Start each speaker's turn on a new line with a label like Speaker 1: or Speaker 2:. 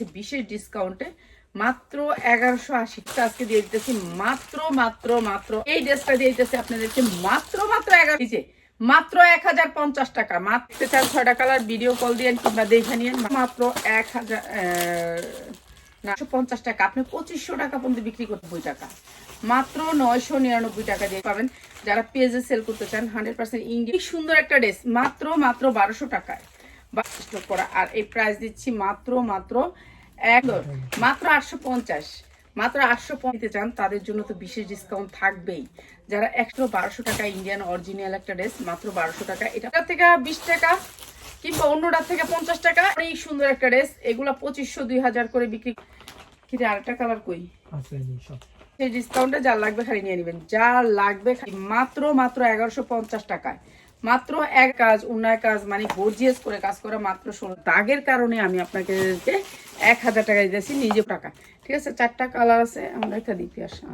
Speaker 1: দিতেছি বিশেষ ডিসকাউন্টে মাত্র এগারোশো আশি আজকে দিয়ে দিতেছি। মাত্র মাত্র মাত্র। এই ড্রেসটা দিয়ে দিতেছি আপনাদেরকে মাত্র মাত্র এগারো মাত্র এক হাজার পঞ্চাশ টাকা। মাত্র চার ছয়টা কালার ভিডিও কল দিয়ে কিংবা দেখে নিন মাত্র এক হাজার পঞ্চাশ টাকা। আপনি পঁচিশশো টাকা পর্যন্ত বিক্রি করতে বই টাকা। মাত্র নয়শো নিরানব্বই টাকা দিয়ে পাবেন। যারা পেজে সেল করতে চান হান্ড্রেড পার্সেন্ট ইংলিশ সুন্দর একটা ড্রেস মাত্র মাত্র বারোশো টাকায়। স্টক করা আর এই প্রাইস দিচ্ছি মাত্র মাত্র এক মাত্র আটশো পঞ্চাশ। মাত্র আটশো নিতে চান তাদের জন্য তো বিশেষ ডিসকাউন্ট থাকবেই। যারা একশো বারোশো টাকা ইন্ডিয়ান অরিজিনাল একটা ড্রেস মাত্র বারোশো টাকা। এটা থেকে বিশ টাকা কিংবা অন্যটার থেকে পঞ্চাশ টাকা। এই সুন্দর একটা ড্রেস এগুলা পঁচিশশো দুই হাজার করে বিক্রি। কিরে আরেকটা কালার কই? সেই ডিসকাউন্টে যা লাগবে খালি নিয়ে নেবেন। যা লাগবে মাত্র মাত্র এগারোশো পঞ্চাশ টাকায়। মাত্র এক কাজ অন্যায় কাজ মানে গর্জিয়াস করে কাজ করা মাত্র ষোলো। দাগের কারণে আমি আপনাকে এক হাজার টাকা দিয়েছি নিজে টাকা। ঠিক আছে, চারটা কালার আছে, আমরা একটা দিতে আসা।